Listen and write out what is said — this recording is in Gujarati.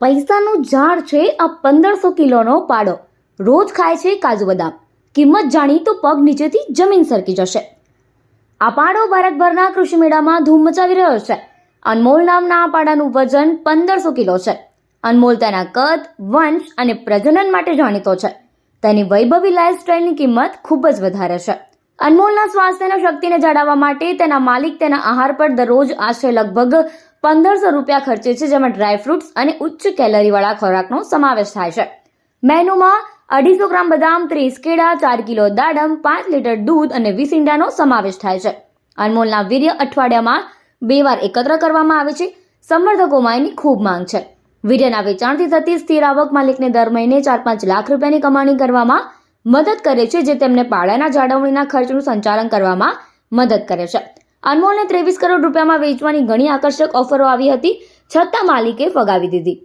પૈસાનું ઝાડ છે આ પંદરસો કિલોનો પાડો. રોજ ખાય છે કાજુ બદામ. કિંમત જાણી તો પગ નીચેથી જમીન સરકી જશે. આ પાડો ભારતભરના કૃષિ મેળામાં ધૂમ મચાવી રહ્યો છે. અનમોલ નામના આ પાડાનું વજન પંદરસો કિલો છે. અનમોલ તેના કદ, વંશ અને પ્રજનન માટે જાણીતો છે. તેની વૈભવી લાઇફસ્ટાઇલની કિંમત ખૂબ જ વધારે છે. અનમોલના સ્વાસ્થ્યના શક્તિને જાળવવા માટે તેના માલિક તેના આહાર પર દરરોજ આશરે લગભગ પંદરસો રૂપિયા ખર્ચે છે, જેમાં ડ્રાયફ્રૂટ્સ અને ઉચ્ચ કેલરીવાળા ખોરાકનો સમાવેશ થાય છે. મેનુમાં અઢીસો ગ્રામ બદામ, ત્રીસ કેળા, ચાર કિલો દાડમ, પાંચ લીટર દૂધ અને વીસ ઈંડાનો સમાવેશ થાય છે. અનમોલના વીર્ય અઠવાડિયામાં બે વાર એકત્ર કરવામાં આવે છે. સંવર્ધકોમાં એની ખૂબ માંગ છે. વીર્યના વેચાણથી થતી સ્થિર આવક માલિકને દર મહિને ચાર પાંચ લાખ રૂપિયાની કમાણી કરવામાં મદદ કરે છે, જે તેમને પાડાના જાળવણીના ખર્ચનું સંચાલન કરવામાં મદદ કરે છે. અનમોલને ત્રેવીસ કરોડ રૂપિયામાં વેચવાની ઘણી આકર્ષક ઓફરો આવી હતી છતાં માલિકે ફગાવી દીધી.